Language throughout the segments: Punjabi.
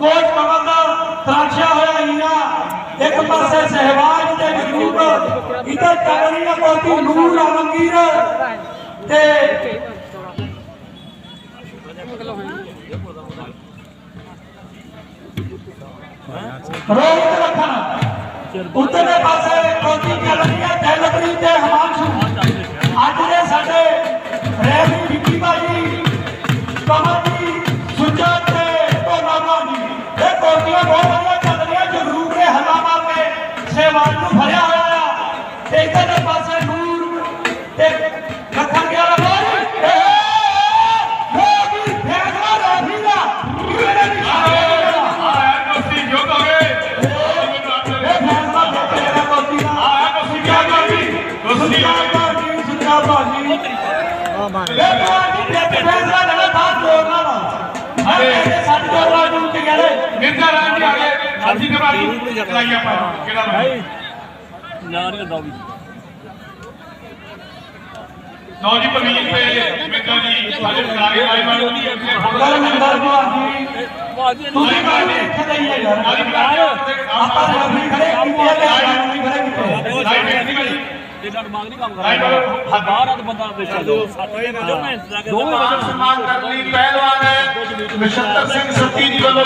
ਕੋਚ ਕਮਲ ਦਾ ਤਰਾਸ਼ਿਆ ਹੋਇਆ ਹੀਰਾ, ਇੱਕ ਪਾਸੇ ਸਹਿਬਾਜ ਤੇ ਜਗਰੂਪ ਇੱਧਰ ਚੱਲ ਰਹੀ ਨੂਰ ਆਲਮਗੀਰ ਤੇ ਰੋਹਿਤ ਰੱਖਣ। ਉੱਤਰਲੇ ਪਾਸੇ ਕੋਚੀ ਚੱਲ ਰਹੀ ਤੇ ਹਮਾਂਸ਼ੂ। ਅੱਜ ਦੇ ਸਾਡੇ ਰੈਵੀ ਵਿੱਕੀ ਭਾਜੀ, ਕਮਲ ਇਹ ਕੋਚੀਆਂ ਬਹੁਤ ਵਧੀਆ ਚੱਲ ਰਹੀਆਂ ਜਗਰੂਪ ਨੇ ਹੱਲਾ ਮਾਰ ਕੇ ਨੂੰ ਫੜਿਆ ਹੋਇਆ ਆ। ਤੇ ਇੱਧਰਲੇ ਪਾਸੇ ਨੂਰ ਤੇ ਲੱਖਾਂ ਗਿਆ ਬਾਜੀ। ਇਹ ਫੈਸਲਾ ਰਾਖੀ ਦਾ ਕਿਹਨੇ ਨਹੀਂ ਆਇਆ। ਕੁਸ਼ਤੀ ਜੁੱਧ ਇਹ ਫੈਸਲਾ ਦੇਖੇ ਨਾ ਦਾ ਆਇਆ ਕੁਸ਼ਤੀ ਕਿਆ ਕਰਦੀ ਕੁਸ਼ਤੀ ਸੁੱਚਾ ਭਾਜੀ ਸੁੱਚਾ ਭਾਜੀ ਇਹ ਭਾਜੀ ਦੇ ਫੈਸਲਾ ਲਗਾ ਬਾਤ ਜੋੜਨਾ ਵਾ ਅਰੇ ਸੱਤ ਜੋੜਨਾ ਨੂੰ ਕਿ ਕਹਿੰਦੇ ਨਿੰਦਾ ਰਾਂ ਜੀ ਆ ਗਏ ਸਾਡੀ ਕਬਾੜੀ ਚਲਾਈ ਆਪਾਂ ਕਿਹੜਾ ਭਾਈ ਨੌ ਜੀ ਪਰਮੀਤ ਤੇ ਮਿੱਤਰ ਜੀ ਸਾਡੇ ਸਾਰੇ ਆਏ ਮਾਨ ਕਰਮਿੰਦਰ ਭਾਜੀ ਤੁਸੀਂ ਭਾਜੀ ਇੱਥੇ ਦਾ ਹੀ ਹੈ ਯਾਰ ਆਪਾਂ ਰੈਫਰੀ ਖੜੇ ਕੀਤੇ ਆ ਤੇ ਆਪਾਂ ਨਹੀਂ ਖੜੇ ਕੀਤੇ ਲਾਈਵ ਬੇਨਤੀ ਭਾਈ ਇਹਦਾ ਦਿਮਾਗ ਨਹੀਂ ਕੰਮ ਕਰਦਾ ਬਾਹਰ ਆ ਤਾਂ ਬੰਦਾ ਬੇਚਾ ਦੋ ਦੋ ਮਾਨ ਸਨਮਾਨ ਕਰਨ ਲਈ ਪਹਿਲਵਾਨ ਨਛੱਤਰ ਸਿੰਘ ਸੱਤੀ ਜੀ ਵੱਲੋਂ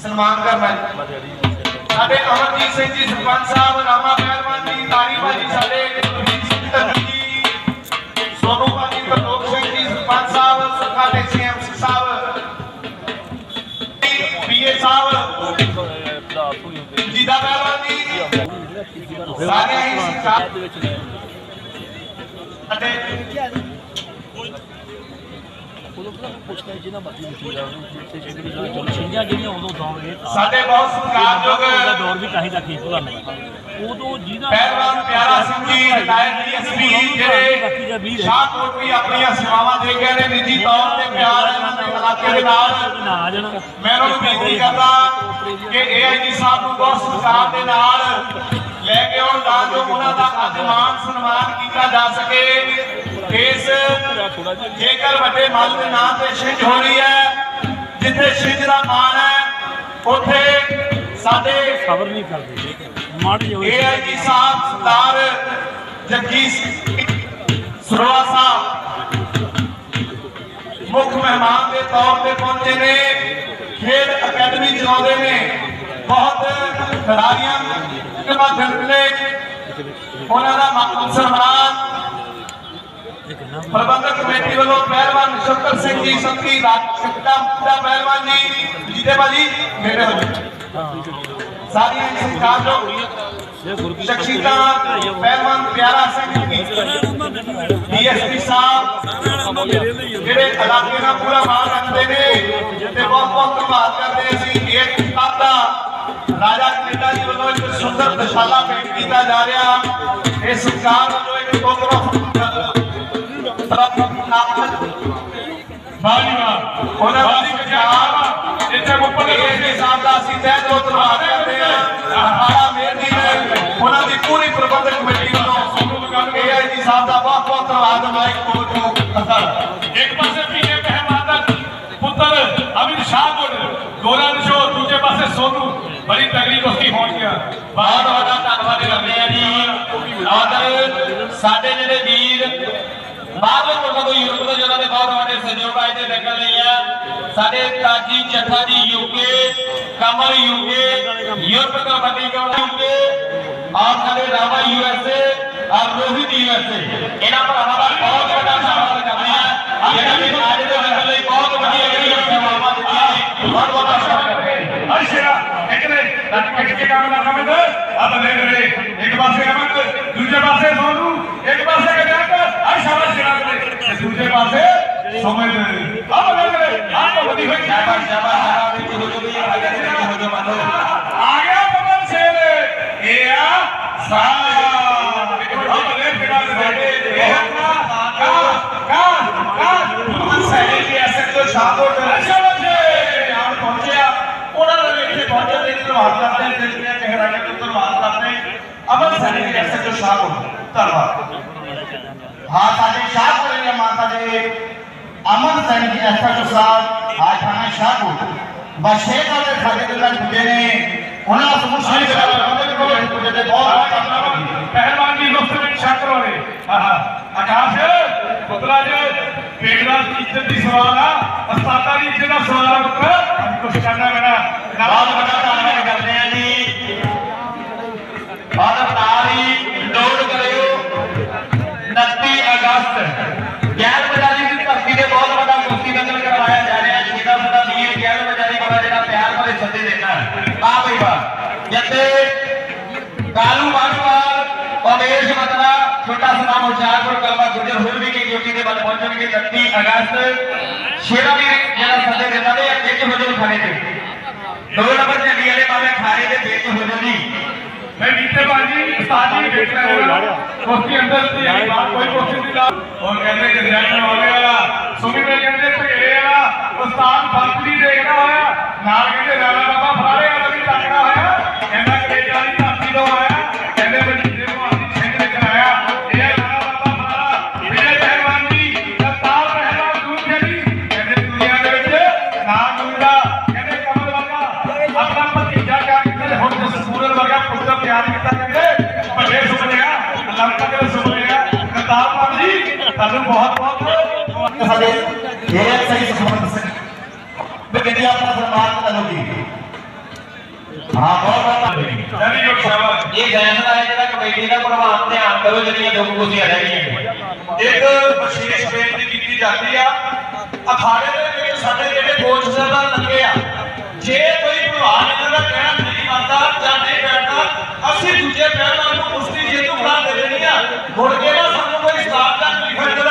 ਸਨਮਾਨ ਕਰਨਾ ਜੀ ਸਾਡੇ ਅਮਰਜੀਤ ਸਿੰਘ ਜੀ ਸਰਪੰਚ ਸਾਹਿਬ ਰਾਮਾ ਪਹਿਲਵਾਨ ਜੀ ਤਾਰੀ ਭਾਜੀ ਸਾਡੇ ਗੁਰਜੀਤ ਸਿੰਘ ਧੰਨੀ ਜੀ ਸੋਨੂ ਭਾਜੀ ਪ੍ਰਲੋਕ ਸਿੰਘ ਜੀ ਸਰਪੰਚ ਸਾਹਿਬ ਸਾਡੇ ਸੀਐਮਸੀ ਸਾਹਿਬ ਪੀਏ ਸਾਹਿਬ ਜੀਦਾ ਪਹਿਲਵਾਨ ਜੀ ਸਾਰੇ ਹੀ ਸਤਿਕਾਰ ਅਤੇ ਜਿਹਨਾਂ ਮਰਜ਼ੀ ਪੁੱਛੀ ਜਾ ਉਹਨੂੰ ਤੇ ਜਿਹੜੀ ਚਲੋ ਛਿੰਝਾਂ ਜਿਹੜੀਆਂ ਉਦੋਂ ਦੌਰ ਇਹ ਸਾਡੇ ਬਹੁਤ ਸਤਿਕਾਰਯੋਗ ਦੌਰ ਵੀ ਕਾਹੀ ਦਾ ਕੀ ਭੁਲਾਣਾ ਉਦੋਂ ਜਿਹਦਾ ਪਹਿਲਵਾਨ ਪਿਆਰਾ ਸਿੰਘ ਜੀ ਰਿਟਾਇਰਡ ਡੀਐਸਪੀ ਜਿਹੜੇ ਸ਼ਾਹਕੋਟ ਵੀ ਆਪਣੀਆਂ ਸੇਵਾਵਾਂ ਦੇ ਗਏ ਨੇ ਨਿੱਜੀ ਤੌਰ ਤੇ ਪਿਆਰ ਇਹਨਾਂ ਦੇ ਇਲਾਕੇ ਦੇ ਨਾਲ। ਮੈਂ ਉਹਨਾਂ ਨੂੰ ਬੇਨਤੀ ਕਰਦਾ ਕਿ ਏਆਈਜੀ ਸਾਹਿਬ ਨੂੰ ਬਹੁਤ ਸਤਿਕਾਰ ਦੇ ਨਾਲ ਲੈ ਕੇ ਆਉਣ ਤਾਂ ਜੋ ਉਹਨਾਂ ਦਾ ਅੱਜ ਮਾਨ ਸਨਮਾਨ ਕੀਤਾ ਜਾ ਸਕੇ। ਇਸ ਜੇਕਰ ਵੱਡੇ ਮੱਲ ਦੇ ਨਾਂ ਤੇ ਛਿੰਝ ਹੋ ਰਹੀ ਹੈ ਜਿੱਥੇ ਛਿੰਝ ਦਾ ਮਾਨ ਹੈ ਉੱਥੇ ਸਾਡੇ ਖਬਰ ਨਹੀਂ ਕਰਦੇ ਮਾੜੀ ਹੋਈ ਏਆਈਜੀ ਸਾਹਿਬ ਸਰਦਾਰ ਜੱਗੀ ਸਰਵਾ ਸਾਹਿਬ ਮੁੱਖ ਮਹਿਮਾਨ ਦੇ ਤੌਰ ਤੇ ਪਹੁੰਚੇ ਨੇ ਖੇਡ ਅਕੈਡਮੀ ਚਲਾਉਂਦੇ ਨੇ। بہت کھلاڑیاں کے بعد مولانا محمود سرمان پربندک کمیٹی والوں، پہلوان شکر سنگھ جی سنگھی راجہ پہلوان جی جیتے باجی میرے والے ساری انسان لوگ شخصیتہ پہلوان Pyara Singh ji, D S P صاحب، جڑے علاقے کا پورا مال رکھتے ہیں تے بہت بہت بات کرتے ہیں۔ ایک کتاب ਰਾਜਾ ਕੈਨੇਡਾ ਜੀ ਵੱਲੋਂ ਇੱਕ ਸੁੰਦਰ ਦਸ਼ਾਲਾ ਭੇਟ ਕੀਤਾ ਜਾ ਰਿਹਾ। ਇਸ ਸਰਕਾਰ ਵੱਲੋਂ ਇੱਕ ਬਾਜੀ ਵਾਹ ਉਹਨਾਂ ਦਾ ਪੰਜਾਬ ਇੱਥੇ ਉੱਪਰ ਦੇ ਸਾਹਿਬ ਦਾ ਅਸੀਂ ਤਹਿ ਦਿਲੋਂ ਧੰਨਵਾਦ ਕਰਦੇ ਹਾਂ। ਅਖਾੜਾ ਮੇਰ ਜੀ ਨੇ ਉਹਨਾਂ ਦੀ ਪੂਰੀ ਪ੍ਰਬੰਧਕ ਕਮੇਟੀ ਵੱਲੋਂ ਏਆਈਜੀ ਸਾਹਿਬ ਦਾ ਬਹੁਤ ਬਹੁਤ ਧੰਨਵਾਦ। ਮਾਈਕ ਕੋਲ ਨੂੰ ਇੱਕ ਪਾਸੇ ਦੂਜੇ ਪਾਸੇ ਸੋਨੂ ਬੜੀ ਤਗੜੀ ਕੁਸ਼ਤੀ ਹੋਣ ਗਿਆ ਬਹੁਤ ਵੱਡਾ ਧੰਨਵਾਦ ਕਰਦੇ ਆ ਜੀ ਔਰ ਸਾਡੇ ਜਿਹੜੇ ਵੀਰ ਬਾਹਰਲੇ ਮੁਲਕਾਂ ਤੋਂ ਯੂਰਪ ਤੋਂ ਜਿਹਨਾਂ ਦੇ ਬਹੁਤ ਵੱਡੇ ਸਹਿਯੋਗ ਆਏ ਤੇ ਲੱਗਣ ਲਈ ਆ ਸਾਡੇ ਤਾਜੀ ਜੱਥਾ ਜੀ UK Kamal UK Europe kabaddi ground UK ਔਰ ਸਾਡੇ ਰਾਵਾ ਯੂਐਸਏ ਔਰ ਰੋਹਿਤ ਯੂਐਸਏ ਇਹਨਾਂ ਭਰਾਵਾਂ ਦਾ ਬਹੁਤ ਵੱਡਾ ਧੰਨਵਾਦ ਕਰਦੇ ਆ ਜਿਹੜਾ ਵੀ ਅੱਜ ਦੇ ਲੱਗਣ ਲਈ ਬਹੁਤ ਵੱਡੀਆਂ ਇੱਕ ਨੇ ਲੱਟ ਕੱਟ ਕੇ ਕੰਮ ਦਾ ਕੰਮ ਤੇ ਆ ਬੰਦੇ ਮੇਰੇ ਇੱਕ ਪਾਸੇ ਅਮਨ ਦੂਜੇ ਪਾਸੇ ਸੋਨੂ ਇੱਕ ਪਾਸੇ ਗਜੰਕ ਆ ਸ਼ਾਬਾਸ਼ ਸ਼ਿਰਾ ਤੇ ਦੂਜੇ ਪਾਸੇ ਸਮਝ ਆ ਬੰਦੇ ਮੇਰੇ ਆ ਤਾਂ ਵਧੀ ਹੋਈ ਸ਼ਾਬਾਸ਼ ਸ਼ਾਬਾਸ਼ ਸ਼ਾਬਾਸ਼ ਵਿੱਚ ਹੋ ਜੋ ਵੀ ਅੱਗੇ ਹੋ ਜੋ ਮੰਨੋ ਆ ਗਿਆ ਪਵਨ ਸੇਨ ਇਹ ਆ ਸਾ ਆ ਬੰਦੇ ਫਿਰਾ ਦੇ ਇਹ ਆ ਕਾ ਕਾ ਕਾ ਪਵਨ ਸੇਨ ਜੀ ਐਸੇ ਤੋਂ ਸ਼ਾਬੋਟ ਸ਼ਾਬਾਸ਼ تو ہاتھ ہیں دل کیا کہہ رہا ہے تو ہاتھ لاتے ہیں۔ عمل سنے کے ایسے جو شاہ کو تلوار۔ ہاتھ آجے شاہ کو لے ماتا جے عمل سنے کے ایسا جو شاہ ہاتھ آنا شاہ کو۔ بشے کا دے خالد اللہ چھوٹے نے، انہاں سمجھ سے جگہ پر پہلوان کی شاہ کرو رہے آکاش پتلا جے پیڑا کی عزت دی سوال آ استادا دی عزت دا سوال آ ہم کچھ کرنا میرا نواز بڑا تعریف کرنے ہیں جی اور تاریخ نوٹ کریو 29 اگست 11 بجے دی دھرتی دے بہت بڑا موتی دنگل کروایا جا رہا ہے جیڑا بڑا میر 11 بجے بڑا جڑا پیار والے سدے دینا واہ بھائی واہ جتے کالو باجوال اومیش مطلب چھوٹا سنا مشاہ ਜਰ ਹੋਰ ਵੀ ਕਈ ਗੋਟੀ ਦੇ ਬਾਅਦ ਪਹੁੰਚਣਗੇ 31 ਅਗਸਤ ਸ਼ੇਰਾ ਵੀ ਜਿਹੜਾ ਸੱਦੇ ਦਿੰਦਾ ਨੇ ਅੱਜ ਕਿਹੋ ਜਿਹੇ ਖਾਣੇ ਤੇ ਨੋ ਨੰਬਰ ਦੇ ਵੀਲੇ ਬਾਰੇ ਖਾਰੇ ਦੇ ਵਿੱਚ ਹੋ ਜਾਂਦੀ ਮੈਂ ਵੀਤੇ ਬਾਜੀ ਸਾਡੀ ਦੇਖਦਾ ਹੋਇਆ ਉਸ ਦੇ ਅੰਦਰ ਤੇ ਇਹ ਬਾਤ ਕੋਈ ਕੋਸ਼ਿਸ਼ ਨਹੀਂ ਕਰ ਹੋਰ ਕਹਿੰਦੇ ਕਿ ਜਨਰਲ ਹੋ ਗਿਆ ਸੁਮੀ ਮੇਰੇ ਕਹਿੰਦੇ ਢੇੜੇ ਵਾਲਾ ਉਸਤਾਨ ਫਤਲੀ ਦੇਖਦਾ ਹੋਇਆ ਨਾਲ ਕਹਿੰਦੇ ਰਾਣਾ ਬਾਬਾ ਫਾਰੇ ਸਾਡੇ ਜੇਐਸ ਸਹੀ ਸਮਰਥ ਸਨ ਵੀ ਕਿੰਨੀ ਆਪਣਾ ਸਨਮਾਨ ਕਰੋਗੇ ਹਾਂ ਬਹੁਤ ਬਹੁਤ ਧੰਨਵਾਦ ਜੀ ਸਾਹਿਬ ਇਹ ਜਾਣਦਾ ਹੈ ਜਿਹੜਾ ਕਮੇਟੀ ਦਾ ਪ੍ਰਭਾਵ ਧਿਆਨ ਕਰੋ ਜਿਹੜੀਆਂ ਦੋ ਕੋਸੀਆਂ ਰਹਿ ਗਈਆਂ ਇੱਕ ਵਿਸ਼ੇਸ਼ ਬੇਨਤੀ ਕੀਤੀ ਜਾਂਦੀ ਆ ਅਖਾੜੇ ਦੇ ਵਿੱਚ ਸਾਡੇ ਜਿਹੜੇ ਫੋਰਸ ਸਰਦਾਰ ਲੱਗੇ ਆ ਜੇ ਕੋਈ ਪ੍ਰਭਾਵ ਇਹਨਾਂ ਦਾ ਕਹਿਣਾ ਨਹੀਂ ਮੰਨਦਾ ਜਾਂ ਨਹੀਂ ਬੈਠਦਾ ਅਸੀਂ ਦੂਜੇ ਪਹਿਲਵਾਨ ਨੂੰ ਕੁਸਤੀ ਜੇਤੂ ਬਣਾ ਦੇ ਦੇਣੀ ਆ ਮੁੜ ਕੇ ਨਾ ਸਾਨੂੰ ਕੋਈ ਸਾਥ ਦਾ ਨਹੀਂ ਫੜਦਾ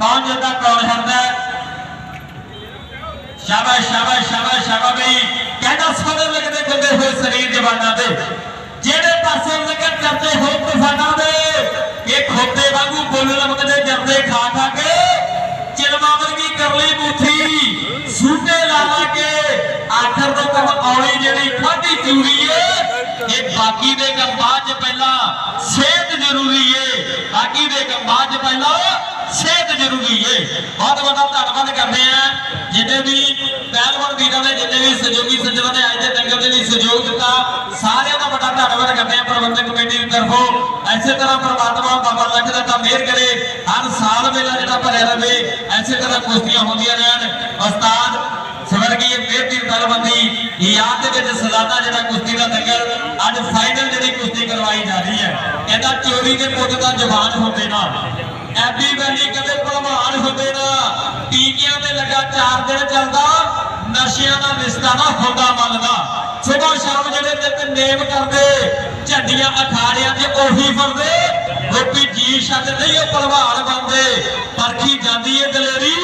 ਕੌਣ ਜਿੱਦਾਂ ਕੌਣ ਹਾਰਦਾ ਸ਼ਾਬਾਸ਼ ਸ਼ਾਬਾਸ਼ ਸ਼ਾਬਾਸ਼ ਸ਼ਾਬਾਸ਼ ਬਈ। ਕਹਿੰਦਾ ਸੋਨੇ ਲੱਗਦੇ ਖੁੱਲੇ ਹੋਏ ਸਰੀਰ ਜਵਾਨਾਂ ਦੇ। ਜਿਹੜੇ ਪਾਸੇ ਲੱਗਣ ਚਰਚੇ ਹੋ ਤੂਫਾਨਾਂ ਦੇ ਇਹ ਖੋਤੇ ਵਾਂਗੂ ਬੋਲ ਲਮਕਦੇ ਜਰਦੇ ਖਾ ਖਾ ਕੇ, ਚਿਲਮਾ ਵਰਗੀ ਕਰਲੀ ਬੂਥੀ, ਸੂਟੇ ਲਾ ਲਾ ਕੇ, ਆਖਰ ਤੋਂ ਕੰਮ ਔਲੀ ਜਿਹੜੀ ਖਾਦੀ ਚੂਰੀ ਏ ਕਿ ਬਾਕੀ ਦੇ ਕੰਮ ਬਾਅਦ 'ਚ ਪਹਿਲਾਂ ਸਿਹਤ ਜ਼ਰੂਰੀ ਏ, ਬਾਕੀ ਦੇ ਕੰਮ 'ਚ ਸਿਹਤ ਜ਼ਰੂਰੀ ਏ। ਬਹੁਤ ਵੱਡਾ ਧੰਨਵਾਦ ਕਰਦੇ ਆ ਜਿੰਨੇ ਵੀ ਪਹਿਲਵਾਨ ਵੀਰਾਂ ਨੇ, ਜਿੰਨੇ ਵੀ ਸਹਿਯੋਗੀ ਸੱਜਣਾਂ ਨੇ, ਅੱਜ ਦੇ ਦੰਗਲ ਦੇ ਲਈ ਸਹਿਯੋਗ ਦਿੱਤਾ, ਸਾਰਿਆਂ ਦਾ ਵੱਡਾ ਧੰਨਵਾਦ ਕਰਦੇ ਆ ਪ੍ਰਬੰਧਕ ਕਮੇਟੀ ਦੀ ਤਰਫੋਂ। ਐਸੇ ਤਰ੍ਹਾਂ ਪ੍ਰਮਾਤਮਾ ਬਾਬਾ ਲੱਖ ਦਾ ਤਾਂ ਮਿਹਰ ਕਰੇ, ਹਰ ਸਾਲ ਮੇਲਾ ਜਿਹੜਾ ਭਰਿਆ ਰਵੇ ਐਸੇ ਤਰ੍ਹਾਂ ਕੁਸ਼ਤੀਆਂ ਹੁੰਦੀਆਂ ਰਹਿਣ। ਉਸਤਾਦ ਸਵਰਗੀ ਬੇਟੀ ਦਲਬੰਦੀ ਯਾਦ ਦੇ ਵਿੱਚ ਸਲਾਨਾ ਜਿਹੜਾ ਕੁਸ਼ਤੀ ਦਾ ਦੰਗਲ ਅੱਜ ਫਾਈਨਲ ਜਿਹੜੀ ਕੁਸ਼ਤੀ ਕਰਵਾਈ ਜਾ ਰਹੀ ਹੈ। ਕਹਿੰਦਾ ਚੋਰੀ ਦੇ ਪੁੱਤ ਦਾ ਜਵਾਨ ਹੁੰਦੇ ਨਾਲ ਐਬੀ ਵੈਲੀ ਕਦੇ ਭਲਵਾਨ ਹੁੰਦੇ ਨਾ ਟੀਕਿਆਂ ਤੇ ਲੱਗਾ ਚਾਰ ਦਿਨ ਚੱਲਦਾ ਨਸ਼ਿਆਂ ਦਾ ਰਿਸ਼ਤਾ ਨਾ ਹੁੰਦਾ ਮੰਨਦਾ ਸਵੇਰ ਸ਼ਾਮ ਜਿਹੜੇ ਨਿਤ ਨੇਮ ਕਰਦੇ ਝੰਡੀਆਂ ਅਖਾੜਿਆਂ 'ਚ ਉਹੀ ਫਿਰਦੇ ਗੋਪੀ ਜੀ ਛੱਡ ਨਹੀਂ ਉਹ ਭਲਵਾਨ ਬੰਦੇ ਪਰਖੀ ਜਾਂਦੀ ਏ ਦਲੇਰੀ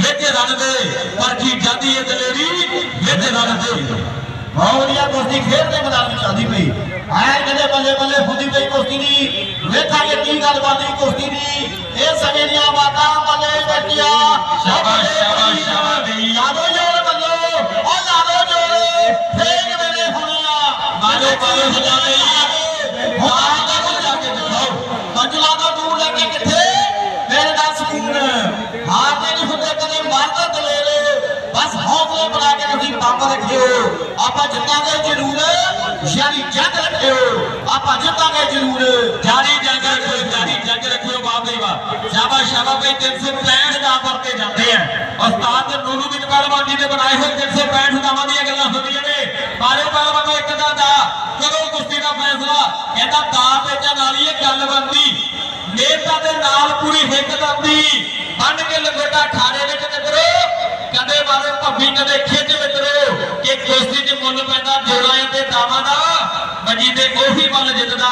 ਵਿੱਚ ਰਣਦੇ ਪਰਖੀ ਜਾਂਦੀ ਏ ਦਲੇਰੀ ਵਿੱਚ ਰਣਦੇ ਬਹੁਤ ਵਧੀਆ ਕੁਸ਼ਤੀ ਖੇਡਦੇ ਮੈਦਾਨ ਵਿੱਚ ਚੱਲਦੀ ਪਈ। ਐ ਕਹਿੰਦੇ ਬੱਲੇ ਬੱਲੇ ਹੁੰਦੀ ਪਈ ਕੁਸ਼ਤੀ ਦੀ। ਵੇਖਾਂਗੇ ਕੀ ਗੱਲ ਬਣਦੀ ਕੁਸ਼ਤੀ ਦੀ। ਇਹ ਸਮੇਂ ਦੀਆਂ ਬਾਤਾਂ ਬੱਲੇ ਬੱਟੀਆਂ ਸ਼ਾਬਾਸ਼, ਸ਼ਾਬਾਸ਼, یادو جوڑے بندو اور یادو جوڑے پھینک میں نے سنیا مالو پالو سجانے آگے وہاں کا ہاں، مل جا کے دکھاؤ۔ مجلا کا دور لے کے کتھے؟ میرے دا سکون ہاتھ نے جی، نہیں سنتے کدے مارتا دلے لے بس حوصلے بنا کے نصیب پاپا رکھے ہو آپا جتا گئے ضرور یعنی جگ رکھے ہو آپا جتا گئے ضرور جاری جگ رکھو، جاری جگ رکھو۔ ਸ਼ਾਬਾਸ਼ ਸ਼ਾਬਾਸ਼ ਬਈ 365 ਦਾ ਵਰਤੇ ਜਾਂਦੇ ਆ। ਉਸਤਾਦ ਨੂਰੂਦੀਨ ਪਹਿਲਵਾਨ ਜੀ ਦੇ ਬਣਾਏ ਹੋਏ 365 ਦਾਵਾਂ ਦੀਆਂ ਗੱਲਾਂ ਹੁੰਦੀਆਂ ਨੇ। ਮਾਰੇ ਪਹਿਲਵਾਨ ਨੂੰ ਇੱਕ ਦਾ ਦਾ। ਕਰੋ ਕੁਸ਼ਤੀ ਦਾ ਫੈਸਲਾ। ਕਹਿੰਦਾ ਦਾ ਵੇਚਣ ਵਾਲੀ ਇਹ ਗੱਲ ਬੰਦੀ ਨੇਤਾ ਦੇ ਨਾਲ ਪੂਰੀ ਹਿੱਕ ਦੰਦੀ ਬੰਨ ਕੇ ਲੰਗੋਟਾ ਖਾੜੇ ਵਿੱਚ ਨਿਕਰੋ ਕਦੇ ਬਾਰੇ ਭੱਬੀ, ਕਦੇ ਖਿੱਚ ਮਿੱਤਰੋ ਕਿ ਕੁਸ਼ਤੀ 'ਚ ਮੁੱਲ ਪੈਂਦਾ ਜੋੜਾਂ ਤੇ ਦਾਵਾਂ ਦਾ। ਵਜੀ ਦੇ ਉਹੀ ਵੱਲ ਜਿੱਤਦਾ।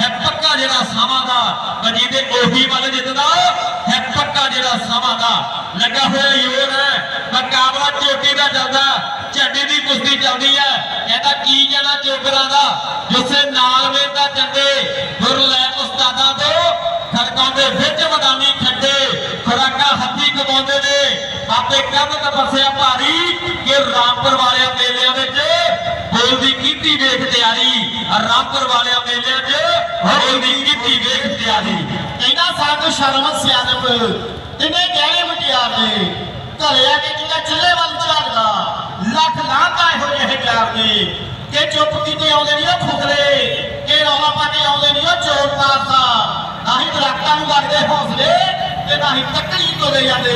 ਹੈ ਪੱਕਾ ਜਿਹੜਾ ਸਾਵਾਂ ਦਾ। ਮਜੀਦੇ ਉਹੀ ਵੱਲ ਜਿੱਤਦਾ। ਦਾ ਲੱਗਾ ਹੋਇਆ ਯੋਰ ਹੈ। ਮੁਕਾਬਲਾ ਚੋਟੀ ਦਾ ਚੱਲਦਾ ਝੰਡੇ ਦੀ ਕੁਸ਼ਤੀ ਚੱਲਦੀ ਹੈ। ਕਹਿੰਦਾ ਕੀ ਕਹਿਣਾ ਚੋਕਰਾਂ ਦਾ? ਜਿਸੇ ਨਾਲ ਵੇਦਾ ਚੰਦੇ ਗੁਰ ਉਸਤਾਦਾਂ ਤੋਂ। ਖੜਕਾਂ ਵਿੱਚ ਮੈਦਾਨੀ ਖੱਡੇ, ਖੁਰਾਕਾਂ ਹੱਥੀ ਕਮਾਉਂਦੇ ਨੇ। ਆਪੇ ਕੰਮ ਤਪੱਸਿਆ ਭਾਰੀ ਕਿ ਰਾਮਪੁਰ ਵਾਲਿਆਂ ਮੇਲਿਆਂ ਵਿੱਚ ਬੋਲਦੀ ਕੀਤੀ ਵੇਖ ਤਿਆਰੀ। ਰਾਮਪੁਰ ਵਾਲਿਆਂ ਮੇਲਿਆਂ 'ਚ ਬੋਲਦੀ ਕੀਤੀ ਵੇਖ ਤਿਆਰੀ। ਕਹਿੰਦਾ ਸ਼ਰਮ ਸਿਆਣਪ। ਤਿੰਨੇ ਗਹਿਣੇ ਮਟਿਆਰ ਦੇ ਘਰੇ ਜਿਹੜਾ ਚੱਲੇ ਵੱਲ ਝਾੜਦਾ ਲੱਖ ਲਾਂਘਾ ਇਹੋ ਜਿਹੇ ਪਿਆਰ ਦੇ ਕਿ ਚੁੱਪ ਕੀਤੇ ਆਉਂਦੇ ਨਹੀਂ ਉਹ ਖੁਕਲੇ ਕਿ ਰੌਲਾ ਪਾ ਕੇ ਆਉਂਦੇ ਨਹੀਂ ਉਹ ਚੋਰ ਪਾਸਾ ਨਾ ਹੀ ਦਰਖਤਾਂ ਨੂੰ ਲੱਗਦੇ ਹੌਸਲੇ ਤੇ ਨਾ ਹੀ ਤੱਕੜੀ ਤੋਲੇ ਜਾਂਦੇ।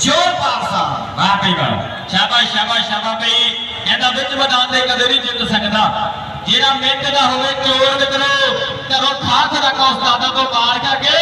ਚੋਰ ਪਾਸਾ ਵਾਹ ਬਈ ਵਾਹ। ਸ਼ਾਬਾਸ਼ ਸ਼ਾਬਾਸ਼ ਸ਼ਾਬਾਸ਼ ਬਈ ਇਹਦਾ ਵਿੱਚ ਮੈਦਾਨ ਦੇ ਕਦੇ ਨਹੀਂ ਜਿੱਤ ਸਕਦਾ। ਜਿਹੜਾ ਮਿਹਨਤ ਦਾ ਹੋਵੇ, ਚੋਰ ਮਿੱਤਰੋ, ਘਰੋਂ ਖਾਸ ਰੱਖਾ ਦਾਦਾ ਤੋਂ ਮਾਰ ਕਰਕੇ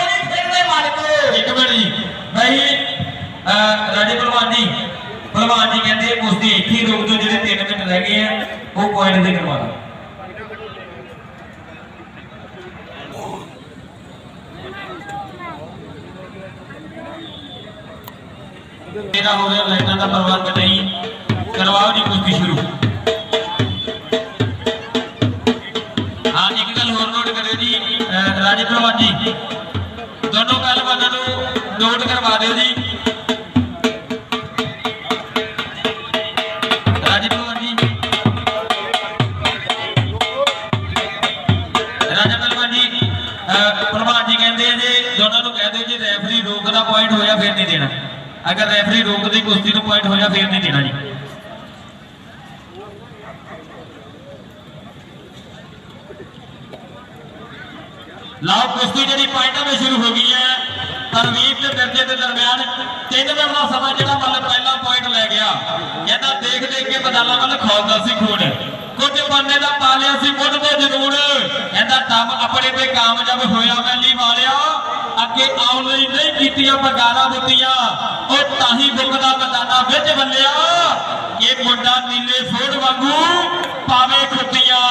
ਭਲਵਾਨ ਜੀ ਕਹਿੰਦੇ ਕੁਸ਼ਤੀ ਇੱਥੇ ਰੋਕ ਦਿਓ ਜਿਹੜੇ 3 ਮਿੰਟ ਰਹਿ ਗਏ ਆ, ਉਹ ਪੁਆਇੰਟ ਤੇ ਕਰਵਾ ਦਿਓ। ਇਹਦਾ ਹੋ ਗਿਆ ਲਾਈਟਾਂ ਦਾ ਪ੍ਰਬੰਧ ਨਹੀਂ। ਕਰਵਾਓ ਜੀ ਕੁਸ਼ਤੀ ਸ਼ੁਰੂ। ਹਾਂ, ਇੱਕ ਗੱਲ ਹੋਰ ਨੋਟ ਕਰਿਓ ਜੀ, ਅਹ ਰਾਜੇ ਭਲਵਾਨ ਜੀ। ਦੋਨੋਂ ਪਹਿਲਵਾਨਾਂ ਨੂੰ ਨੋਟ ਕਰਵਾ ਦਿਓ ਜੀ। ਰੈਫਰੀ ਰੋਕਦਾ ਪੁਆਇੰਟ ਹੋਇਆ ਫਿਰ ਨਹੀਂ ਦੇਣਾ। ਅਗਰ ਰੈਫਰੀ ਰੋਕਦੀ ਕੁਸ਼ਤੀ ਨੂੰ ਪੁਆਇੰਟ ਹੋਇਆ ਫਿਰ ਨਹੀਂ ਦੇਣਾ ਜੀ। ਲਓ, ਕੁਸ਼ਤੀ ਜਿਹੜੀ ਪੁਆਇੰਟਾਂ ਵਿੱਚ ਸ਼ੁਰੂ ਹੋ ਗਈ ਹੈ। ਤਰਵੀਰ ਤੇ ਮਿਰਜ਼ੇ ਦੇ ਦਰਮਿਆਨ ਤਿੰਨ ਮਿੰਟ ਦਾ ਸਮਾਂ ਜਿਹੜਾ ਮਤਲਬ ਪਹਿਲਾ ਪੁਆਇੰਟ ਲੈ ਗਿਆ। ਕਹਿੰਦਾ ਦੇਖ ਦੇਖ ਕੇ ਬਦਾਲਾ ਚਾਲਾਂ ਵੱਲ ਖੌਲਦਾ ਸੀ ਖੂਨ। ਕੁਝ ਬੰਦੇ ਦਾ ਪਾ ਲਿਆ ਸੀ, ਮੁੱਢ ਤੋਂ ਜ਼ਰੂਰ। ਇਹਦਾ ਦਮ ਆਪਣੇ ਤੇ ਕਾਮਯਾਬ ਹੋਇਆ, ਵੈਲੀ ਵਾਲਿਆ ਅੱਗੇ ਆਉਣ ਲਈ ਨਹੀਂ ਕੀਤੀਆਂ ਬਗਾਰਾ ਬੁੱਤੀਆਂ ਉਹ ਤਾਂ ਹੀ ਬੁੱਕਦਾ ਬਦਾਨਾ ਵਿੱਚ ਬੱਲਿਆ ਇਹ ਮੁੰਡਾ ਨੀਲੇ ਫੋੜ ਵਾਂਗੂ ਪਾਵੇ ਖੁੱਤੀਆਂ।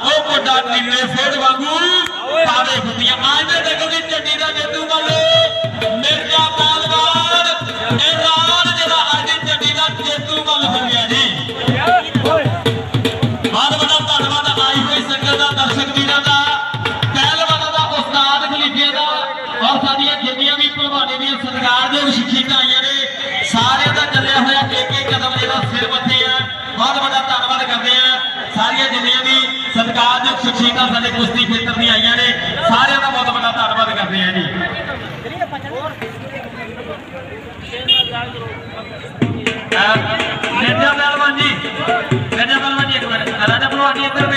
ਉਹ ਮੁੰਡਾ ਨੀਲੇ ਫੋੜ ਵਾਂਗੂ ਪਾਵੇ ਖੁੱਤੀਆਂ। ਅੱਜ ਦੇ ਦੇਖੋ ਦੀ ਚੱਡੀ ਦਾ ਜੱਟੂ ਵੱਲ। ਮਿਰਜ਼ਾ ਪਹਿਲਵਾਨ ਐਲਾਨ ਜਿਹੜਾ ਅੱਜ ਚੱਡੀ ਦਾ ਜੇਤੂ ਵੱਲ ਹੋ ਜੀ। ਬਹੁਤ ਬੜਾ ਧੰਨਵਾਦ। ਆਈ ਹੋਈ ਸੰਗਤ ਦਾ ਦਰਸ਼ਕ ਵੀਰਾਂ ਦਾ। আপনাদের বস্তি